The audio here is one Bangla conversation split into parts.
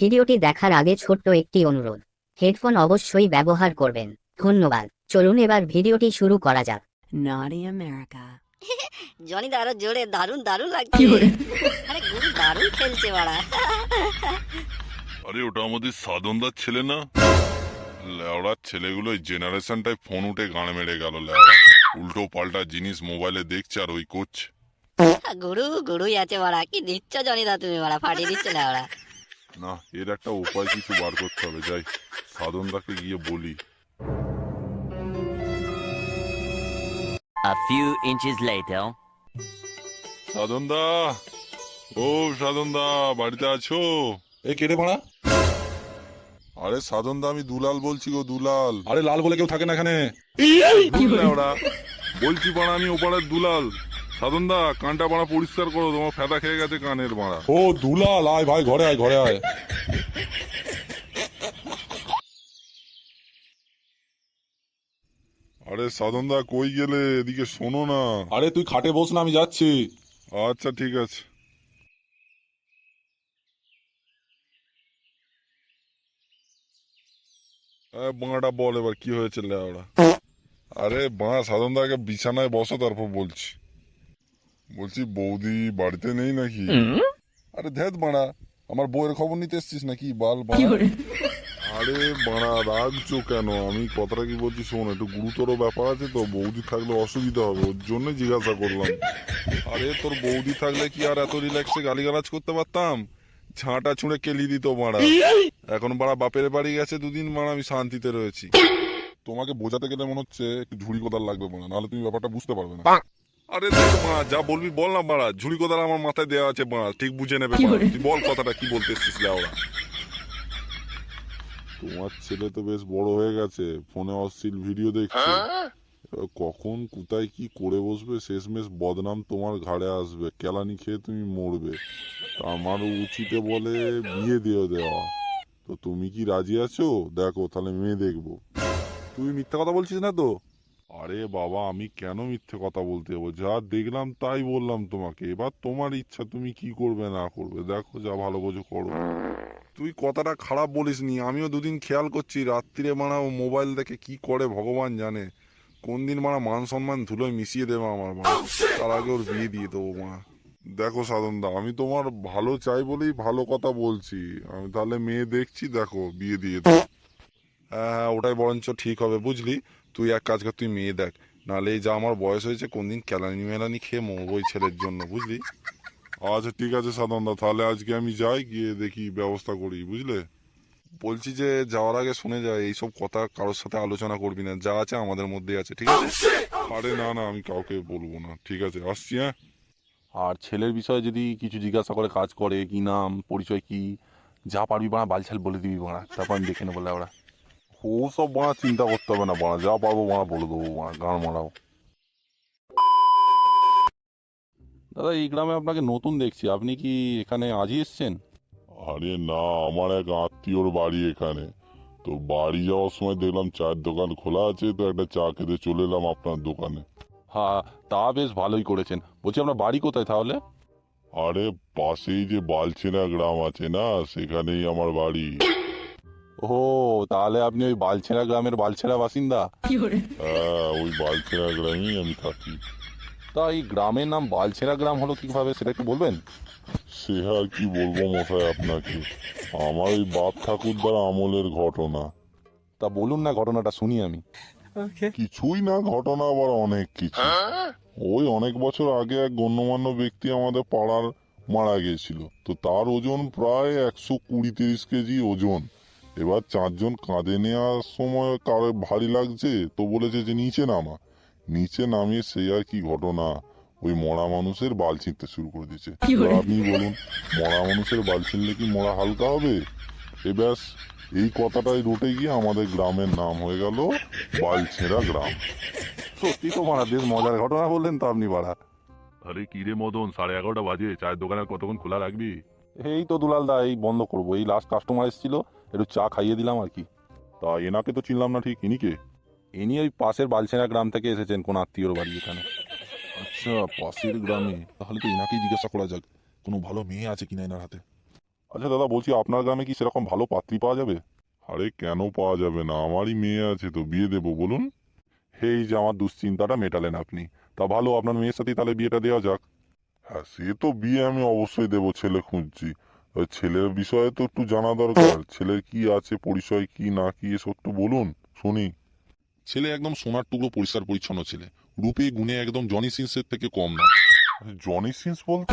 ভিডিওটি দেখার আগে ছোট্ট একটি অনুরোধ। হেডফোন অবশ্যই ব্যবহার করবেন। ধন্যবাদ। চলুন এবার ভিডিওটি শুরু করা যাক। Naughty America. জনি আরও জোরে। দারুণ দারুণ লাগছে। আরে গুরু দারুণ খেলছে বাড়া। আরে ওটা আমাদের সাধনদার ছেলে না? লেওড়ার ছেলেগুলো জেনারেশনটায় ফোন উঠে গান মেরে গেল লেওড়া। উল্টো পাল্টা জিনিস মোবাইলে দেখছে আর ওই করছে। গুরু গুরুই আছে বাড়া। কি দিচ্ছ জনি দা তুমি বাড়া? ফাটিয়ে দিচ্ছ বাড়া না এর একটা উপায় কিছু বার করতে হবে যাই। সাধনদাকে গিয়ে বলি। A few inches later. সাধনদা ও সাধনদা বাড়িতে আছো? এ কেটে মারা আরে সাধনদা আমি দুলাল বলছি গো দুলাল। আরে লাল বলে কেউ থাকে না এখানে। ওরা। বলছি পাড়া আমি ওপাড়ার দুলাল। সাধনদা কানটা পাড়া পরিষ্কার করো তোমার ফেদা খেয়ে গেছে কানের মারা ও দুলাল আয় ভাই ঘরে আয় ঘরে আয়। আরে সাধনদা কই গেলে? এদিকে শোনো না। আরে তুই খাটে বস না আমি যাচ্ছি। আচ্ছা ঠিক আছে। আরে বাঁড়া বল এবার কি হয়েছে লেওড়া? আরে বাঁ সাধনদাকে বিছানায় বসো তারপর বলছি। বলছি বৌদি বাড়িতে নেই নাকি? আরে ধ্যাত বাড়া আমার বউয়ের খবর নিতে এসছিস নাকি? বাল আরে বাড়া রাখছো কেন? আমি কথাটা কি বলছি শোন একটু গুরুতর ব্যাপার আছে তো বৌদি থাকলে অসুবিধা হবে ওর জন্য জিজ্ঞাসা করলাম। আরে তোর বৌদি থাকলে কি আর এত রিল্যাক্সে গালিগালাজ করতে পারতাম? ছাঁটা ছুঁড়ে কেলি দিত মারা এখন বাড়া বাপের বাড়ি গেছে দুদিন মারা আমি শান্তিতে রয়েছি। তোমাকে বোঝাতে গেলে মনে হচ্ছে একটু ঝুড়ি কোদাল লাগবে মারা নাহলে তুমি ব্যাপারটা বুঝতে পারবে না। আরে দেখ মা যা বলবি বল না মারা ঝুড়ি কোদাল আমার মাথায় দেওয়া আছে মারা ঠিক বুঝে নেবে মারা। তুই বল কথাটা কি বলতে এসছিস লেওড়া তোমার ছেলে তো বেশ বড় হয়ে গেছে। ফোনে অশ্লীল ভিডিও দেখছে। এবার কখন কোথায় কি করে বসবে? শেষমেশ বদনাম তোমার ঘাড়ে আসবে। কেলানি খেয়ে তুমি মরবে। তা আমার উচিতে বলে বিয়ে দিয়ে দেওয়া। তো তুমি কি রাজি আছো? দেখো তাহলে মেয়ে দেখব। তুই মিথ্যা কথা বলছিস না তো? আরে বাবা, আমি কেন মিথ্যে কথা বলতে যাব? যা দেখলাম তাই বললাম তোমাকে। এবার তোমার ইচ্ছা, তুমি কি করবে, না করবে? দেখো, যা ভালো বোঝো করো। তুই কথাটা খারাপ বলিসনি, আমিও দুদিন খেয়াল করছি, রাত্রিরে মানা মোবাইল দেখে কি করে ভগবান জানে। কোন দিন মারা মান সম্মান ধুলোয় মিশিয়ে দেবে আমার মা। তার আগে ওর বিয়ে দিয়ে দেবো মা। দেখো সাধনদা, আমি তোমার ভালো চাই বলেই ভালো কথা বলছি। আমি তাহলে মেয়ে দেখছি, দেখো, বিয়ে দিয়ে দেবো। হ্যাঁ হ্যাঁ ওটাই বরঞ্চ ঠিক হবে, বুঝলি? তুই এক কাজ কর, তুই মেয়ে দেখ। নাহলে এই যা আমার বয়স হয়েছে, কোনদিন কেলানি মেলানি খেয়ে মরবো ওই ছেলের জন্য, বুঝলি? আচ্ছা ঠিক আছে সাধনদা, তাহলে আজকে আমি যাই, গিয়ে দেখি ব্যবস্থা করি, বুঝলে? বলছি যে যাওয়ার আগে শুনে যায় এইসব কথা কারোর সাথে আলোচনা করবি না, যা আছে আমাদের মধ্যে আছে, ঠিক আছে? আরে না না, আমি কাউকে বলব না, ঠিক আছে, আসছি হ্যাঁ? আর ছেলের বিষয়ে যদি কিছু জিজ্ঞাসা করে, কাজ করে, কি নাম, পরিচয় কি, যা পারবি বাড়া, বালছাল বলে দিবি বাড়া, তারপর আমি দেখে নেব ওরা ও সব বাড়া চিন্তা করতে হবে না বাড়া যা পারব বাড়া বলে দেবো বাড়া গান মারাও দাদা এই গ্রামে আপনাকে নতুন দেখছি আপনি কি এখানে আজই এসছেন আরে না আমার এক আত্মীয়র বাড়ি এখানে তো বাড়ি যাওয়ার সময় দেখলাম চায়ের দোকান খোলা আছে তো একটা চা খেতে চলে এলাম আপনার দোকানে হ্যাঁ তা বেশ ভালোই করেছেন বলছি আপনার বাড়ি কোথায় তাহলে আরে পাশেই যে বালছেনা গ্রাম আছে না সেখানেই আমার বাড়ি ও তাহলে আপনি ওই বালছেরা গ্রামের বালছেরা বাসিন্দা? হ্যাঁ ওই বালছেনা গ্রামেই আমি থাকি। তা এই গ্রামের নাম বালছেরা গ্রাম হলো কীভাবে সেটা একটু বলবেন? সে আর কি বলব মশাই আপনাকে? আমার ওই বাপ ঠাকুরদার আমলের ঘটনা। তা বলুন না ঘটনাটা শুনি আমি। কিছুই না ঘটনা আবার অনেক কিছু। ওই অনেক বছর আগে এক গণ্যমান্য ব্যক্তি আমাদের পাড়ার মারা গিয়েছিল তো তার ওজন প্রায় একশো কুড়ি তিরিশ কেজি ওজন। এবার চারজন কাঁধে নেওয়ার সময় কার ভারী লাগছে তো বলেছে যে নিচে নামা। নিচে নামিয়ে সে আর কি ঘটনা? ওই মরা মানুষের বাল ছিঁড়তে শুরু করে দিয়েছে। এবার আপনি বলুন মরা মানুষের বাল ছিঁড়লে কি মরা হালকা হবে? এ ব্যাস এই কথাটাই রুটে গিয়ে আমাদের গ্রামের নাম হয়ে গেল বালছেড়া গ্রাম। সত্যি তো মারা বেশ মজার ঘটনা বললেন তো আপনি বাড়া। আরে কি রে মদন সাড়ে এগারোটা বাজে চায়ের দোকানে আর কতক্ষণ খোলা রাখবি? এই তো দুলাল দা এই বন্ধ করব। এই লাস্ট কাস্টমার এসেছিল একটু চা খাইয়ে দিলাম আর কি। তা এনাকে তো চিনলাম না ঠিক, ইনিকে? ইনি ওই পাশের বালছেনা গ্রাম থেকে এসেছেন কোন আত্মীয়র বাড়ি এখানে। আচ্ছা পাশের গ্রামে। তাহলে তো এনাকেই জিজ্ঞাসা করা যাক, কোনো ভালো মেয়ে আছে কিনা এনার হাতে? আচ্ছা দাদা, বলছি আপনার গ্রামে কি সেরকম ভালো পাত্রী পাওয়া যাবে? আরে কেন পাওয়া যাবে না, আমারই মেয়ে আছে তো, বিয়ে দেবো, বলুন। এই যে আমার দুশ্চিন্তাটা মেটালেন আপনি, তা ভালো, আপনার মেয়ের সাথেই তাহলে বিয়েটা দেওয়া যাক। হ্যাঁ সে তো বিয়ে আমি অবশ্যই দেবো, ছেলে খুঁজছি। ওই ছেলের বিষয়ে তো একটু জানা দরকার। ছেলের কি আছে পরিচয় কি না কি এসব একটু বলুন শুনি। ছেলে একদম সোনার টুকরো পরিষ্কার পরিচ্ছন্ন ছেলে। রূপে গুণে একদম জনি সিন্সের থেকে কম না। জনি সিন্স বলতে?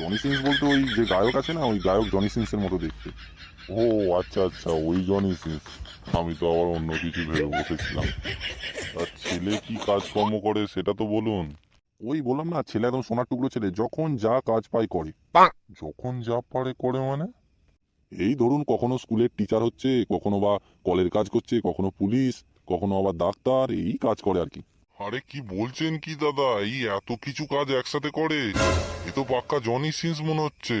জনি সিন্স বলতে ওই যে গায়ক আছে না ওই গায়ক জনি সিন্সের মতো দেখতে। ও আচ্ছা আচ্ছা ওই জনি সিন্স আমি তো আবার অন্য কিছু ভেবে বসেছিলাম। আর ছেলে কি কাজকর্ম করে সেটা তো বলুন। ওই বললাম না ছেলে একদম সোনার টুকরো ছেলে যখন যা কাজ পায় করে। যখন যা পারে করে মানে? এই ধরুন কখনো স্কুলের টিচার হচ্ছে কখনো বা কলের কাজ করছে কখনো পুলিশ কখনো আবার ডাক্তার এই কাজ করে আর কি। আরে কি বলছেন কি দাদা? এই এত কিছু কাজ একসাথে করে এ তো পাক্কা জনি সিন্স মনে হচ্ছে।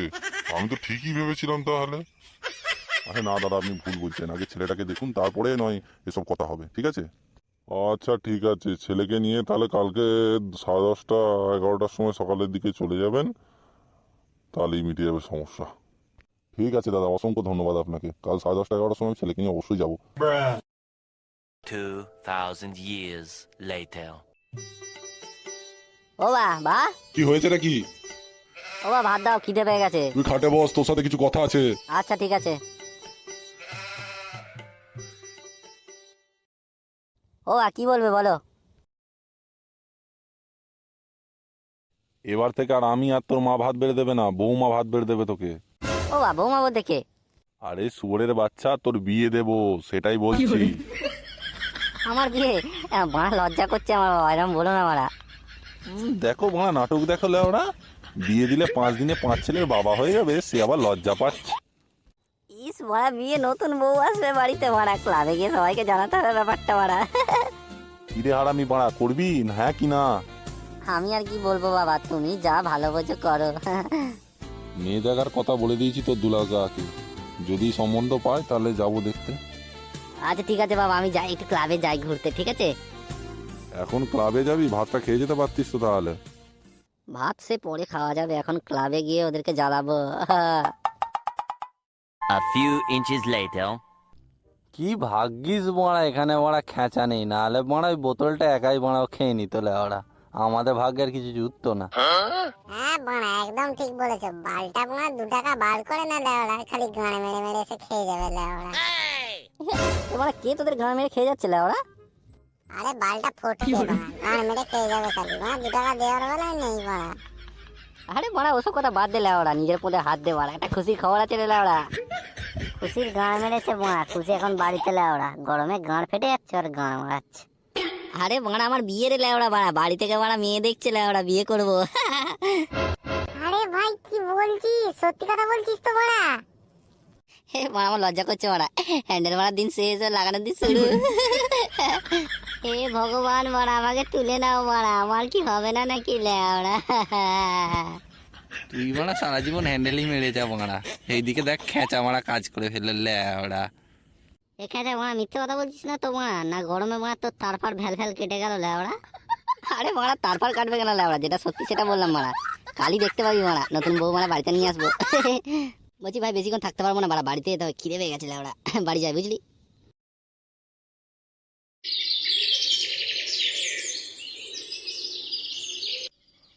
আমি তো ঠিকই ভেবেছিলাম তাহলে। আরে না দাদা আপনি ভুল বলছেন। আগে ছেলেটাকে দেখুন তারপরে নয় এসব কথা হবে ঠিক আছে? আচ্ছা ঠিক আছে। ছেলেকে নিয়ে তাহলে কালকে সাড়ে দশটা এগারোটার সময় সকালের দিকে চলে যাবেন তাহলেই মিটে যাবে সমস্যা। ঠিক আছে দাদা অসংখ্য ধন্যবাদ আপনাকে। কাল সাড়ে দশটা এগারোটার সময় ছেলেকে নিয়ে অবশ্যই যাব। 2,000 years later. ও বা বা। কি হয়েছে নাকি? ও বা ভাত দাও খিদে পেয়ে গেছে। তুই খাটে বস তোর সাথে কিছু কথা আছে। আচ্ছা ঠিক আছে। ও কি বলবে বলো? এবার থেকে আর আমি আর তোর মা ভাত বেড়ে দেবে না বৌমা ভাত বেড়ে দেবে তোকে। ও বা বৌমা বলতে কে? আরে শুয়োরের বাচ্চা তোর বিয়ে দেবো সেটাই বলছি। আমার বিয়ে বাড়া লজ্জা করছে আমার বাবা এরকম বলো না মারা। দেখো ভাড়া নাটক দেখো ওরা বিয়ে দিলে পাঁচ দিনে পাঁচ ছেলের বাবা হয়ে যাবে সে আবার লজ্জা পাচ্ছে। ইস মারা বিয়ে নতুন বউ আসবে বাড়িতে মারা। ক্লাবে গিয়ে সবাইকে জানাতে হবে ব্যাপারটা মারা। কিরে হারামি বাড়া করবি? না হ্যাঁ কি না? আমি আর কি বলব বাবা তুমি যা ভালো বোঝো করো। মেয়ে দেখার কথা বলে দিয়েছি তোর দুলাল যদি সম্বন্ধ পায় তাহলে যাব দেখতে। আচ্ছা ঠিক আছে বাবা আমি যাই একটু ক্লাবে যাই ঘুরতে ঠিক আছে? এখন ক্লাবে যাবি? ভাতটা খেয়ে যেতে পারতিস তো তাহলে। ভাত সে পরে খাওয়া যাবে এখন ক্লাবে গিয়ে ওদেরকে জ্বালাবো। A few inches later. কি ভাগ্যিস বড়া এখানে বড়া খেঁচা নেই। না নাহলে বড়া ওই বোতলটা একাই বড়া খেয়ে নিত ওরা। আমাদের ভাগ্যের কিছু জুটতো না। হ্যাঁ বোনা একদম ঠিক বলেছ। বালটা বোনা দু টাকা বার করে না দেওয়া খালি গাঁড়ে মেরে মেরে এসে খেয়ে যাবে দেওয়া তোমরা কে তোদের ঘর মেরে খেয়ে যাচ্ছিলে ওরা? আরে বালটা ফটকে বোনা গাঁড়ে মেরে খেয়ে যাবে খালি। বোনা দু টাকা দেওয়ার বেলায় নেই বোনা আরে মারা ওসব কথা বাদ দিলে ওরা নিজের পদে হাত দে একটা খুশির খবর আছে রে ওরা খুশির গাঁড় মেরেছে বোনা খুশি এখন বাড়িতে ওরা গরমে গাঁড় ফেটে যাচ্ছে আর গাঁড় মারাচ্ছে। আরে বাড়া আমার বিয়ে রে লেওড়া বাড়া বাড়ি থেকে বাড়া মেয়ে দেখছে ওরা বিয়ে করব। আরে ভাই কি বলছিস? সত্যি কথা বলছিস তো বোনা হে বাড়া আমার লজ্জা করছে বাড়া হ্যান্ডেল মারার দিন শেষ লাগানোর দিন শুরু। হে ভগবান বাড়া আমাকে তুলে নাও বাড়া আমার কি হবে না নাকি লেওড়া? তুই বড়া সারা জীবন হ্যান্ডেলই মেরে যা বড়া এইদিকে দেখ খেঁচা মারা কাজ করে ফেললে ওরা এখানে মারা মিথ্যে কথা বলছিস না তো মারা? না গরমে মারা তোর তারপর ভ্যাল ভ্যাল কেটে গেল লেওড়া। আরে মারা তারপর কাটবে কেন লেওড়া? যেটা সত্যি সেটা বললাম মারা। কালই দেখতে পাবি মারা। নতুন বউ মারা বাড়িতে নিয়ে আসব। বলছি ভাই বেশিক্ষণ থাকতে পারব না মারা। বাড়িতে যেতে হবে খিদে পেয়ে গেছে লেওড়া। বাড়ি যায় বুঝলি?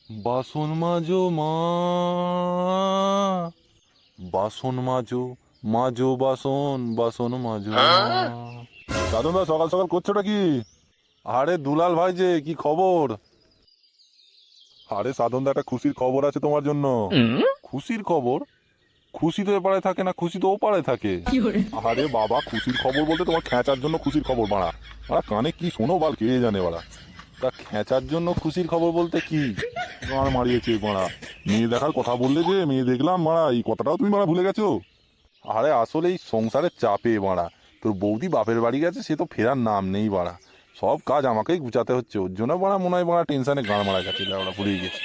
বাসন মাজো মা। বাসন মাজো মাজো বাসন বাসন মাজো দাদন দা সকাল সকাল করছোটা কি? আরে দুলাল ভাই যে কি খবর? আরে সাধন দা একটা খুশির খবর আছে তোমার জন্য। খুশির খবর? খুশি তো এপারে থাকে না খুশি তো ওপারে থাকে। আরে বাবা খুশির খবর বলতে তোমার খেঁচার জন্য খুশির খবর বাড়া। বাড়া কানে কি শোনো বাল কে জানে বাড়া। তা খেঁচার জন্য খুশির খবর বলতে কি? গাঁড় মারিয়েছে মারা। মেয়ে দেখার কথা বললে যে, মেয়ে দেখলাম মারা, এই কথাটাও তুমি মারা ভুলে গেছো? আরে আসলে এই সংসারের চাপে মারা। তোর বৌদি বাপের বাড়ি গেছে, সে তো ফেরার নাম নেই বাড়া সব কাজ আমাকেই গুছাতে হচ্ছে, ওর জন্য বাড়া মনে হয় বাড়া টেনশনে গান মারা গেছে ওরা ভুলেই গেছে।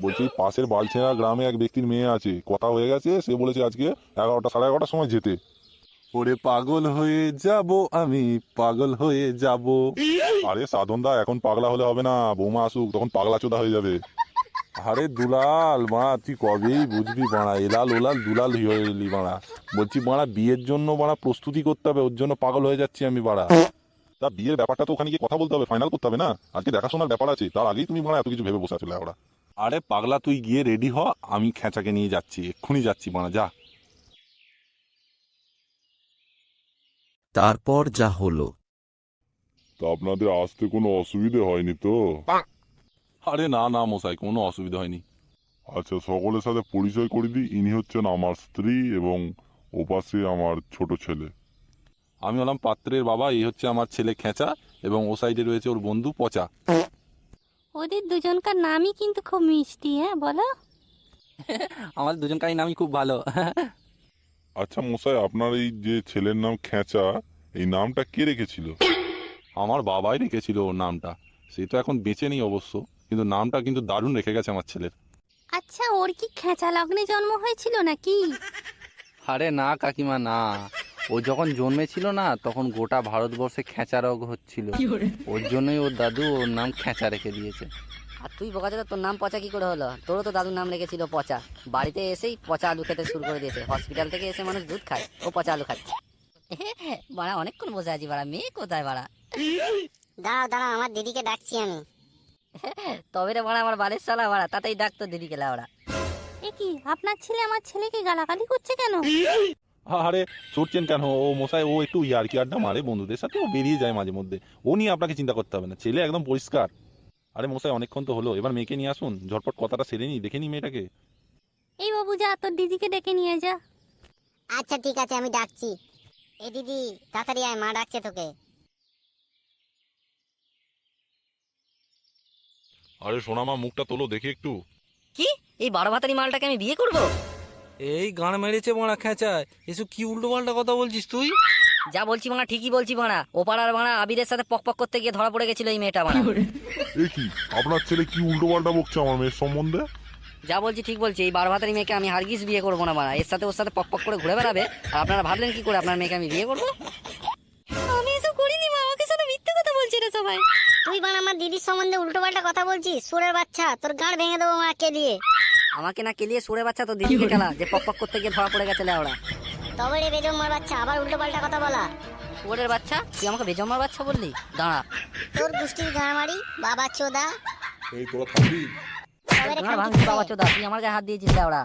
বলছি পাশের বালছেনা গ্রামে এক ব্যক্তির মেয়ে আছে, কথা হয়ে গেছে, সে বলেছে আজকে এগারোটা, সাড়ে এগারোটার সময় যেতে। ওরে পাগল হয়ে যাব আমি, পাগল হয়ে যাব। আরে সাধন দা এখন পাগলা হলে হবে না বৌমা আসুক তখন পাগলা চোদা হয়ে যাবে। আরে দুলাল বাড়া তুই কবেই বুঝবি বাড়া এলাল ওলাল দুলাল হয়ে এলি বাড়া। বলছি বাড়া বিয়ের জন্য বাড়া প্রস্তুতি করতে হবে ওর জন্য পাগল হয়ে যাচ্ছি আমি বাড়া। তা বিয়ের ব্যাপারটা তো ওখানে গিয়ে কথা বলতে হবে ফাইনাল করতে হবে না? আজকে দেখাশোনার ব্যাপার আছে তার আগেই তুমি মানে এত কিছু ভেবে বসে আছো ওরা আরে পাগলা তুই গিয়ে রেডি হ আমি খেঁচাকে নিয়ে যাচ্ছি এক্ষুনি যাচ্ছি বাড়া যা। তারপর যা হলো তা আপনাদের আসতে কোনো অসুবিধে হয়নি তো? আরে না না মশাই কোনো অসুবিধা হয়নি। আচ্ছা সকলের সাথে পরিচয় করে দিই। ইনি হচ্ছেন আমার স্ত্রী এবং ওপাশে আমার ছোট ছেলে। আমি হলাম পাত্রের বাবা এই হচ্ছে আমার ছেলে খেঁচা এবং ও সাইডে রয়েছে ওর বন্ধু পচা। ওদের দুজনকার নামই কিন্তু খুব মিষ্টি হ্যাঁ বলো? আমাদের দুজনকারই নামই খুব ভালো। আচ্ছা মশাই আপনার এই যে ছেলের নাম খেঁচা এই নামটা কে রেখেছিল? আমার বাবাই রেখেছিল ওর নামটা। সে তো এখন বেঁচে নেই অবশ্য কিন্তু নামটা কিন্তু দারুণ রেখে গেছে আমার ছেলের। আচ্ছা ওর কি খেঁচা লগ্নে জন্ম হয়েছিল নাকি? আরে না কাকিমা না। ও যখন জন্মেছিল না তখন গোটা ভারতবর্ষে খেঁচা রোগ হচ্ছিল। ওর জন্যই ওর দাদু ওর নাম খেঁচা রেখে দিয়েছে। আর তুই বোকাচোদা তোর নাম পচা কি করে হলো? তোরও তো দাদুর নাম রেখেছিল পচা। বাড়িতে এসেই পচা আলু খেতে শুরু করে দিয়েছে। হসপিটাল থেকে এসে মানুষ দুধ খায় ও পচা আলু খাচ্ছে। বাড়া অনেকক্ষণ বসে আছি বাড়া। মেয়ে কোথায় বাড়া? দাঁড়াও দাঁড়াও আমার দিদিকে ডাকছি আমি। তবে রে বাড়া আমার বাড়ির সালা বাড়া। তাতেই ডাকতো দিদিকে লাউড়া এ কি আপনার ছেলে আমার ছেলেকে গালাগালি করছে কেন? আরে চড়ছেন কেন? ও মশাই ও একটু ইয়ার্কি আড্ডা মারে বন্ধুদের সাথে ও বেরিয়ে যায় মাঝে মধ্যে। ও নিয়ে আপনাকে চিন্তা করতে হবে না। ছেলে একদম পরিষ্কার। আরে মশাই অনেকক্ষণ তো হলো। এবার মেয়েকে নিয়ে আসুন। ঝটপট কথাটা সেরে নি দেখে নি মেয়েটাকে। এই বাবু যা তোর দিদিকে ডেকে নিয়ে যা। আচ্ছা ঠিক আছে আমি ডাকছি। এই দিদি তাড়াতাড়ি আয় মা ডাকছে তোকে। আরে সোনামা মুখটা তোলো দেখি একটু। কি? এই বারো ভাতারি মালটাকে আমি বিয়ে করব? এই গান মেরেছে মারা খেঁচায়। এসব কি উল্টো পাল্টা কথা বলছিস তুই? যা বলছি বাড়া ঠিকই বলছি বাড়া ও পাড়ার বাড়া আবিরের সাথে পক পক করতে গিয়ে ধরা পড়ে গেছিল এই মেয়েটা বাড়া এ কি? আপনার ছেলে কি উল্টো পাল্টা বকছে আমার মেয়ের সম্বন্ধে? যা বলছি ঠিক বলছি এই বারো ভাতারি মেয়েকে আমি হারগিস বিয়ে করব না বাড়া। এর সাথে ওর সাথে পক পক করে ঘুরে বেড়াবে আর আপনারা ভাবলেন কি করে আপনার মেয়েকে আমি বিয়ে করব? আমি এসব করিনি মা আমাকে সাথে মিথ্যে কথা বলছে রে সবাই। তুই বান আমার দিদির সম্বন্ধে উল্টো পাল্টা কথা বলছিস সুরের বাচ্চা তোর গাঁড় ভেঙে দেবো মা কে দিয়ে? আমাকে না কেলিয়ে সুরে বাচ্চা তো দিদিকে খেলা যে পক পক করতে গিয়ে ধরা পড়ে গেছে তবে রে বেজম্মার বাচ্চা আবার উল্টো পাল্টা কথা বলা। সুরের বাচ্চা? তুই আমাকে বেজম্মার বাচ্চা বললি? দাঁড়া। তোর গোষ্ঠীর গাঁড় মারি বাবা চোদা। এই তোরা ভাঙছি বাবা চোদা তুই আমার গায়ে হাত দিয়েছিস ওরা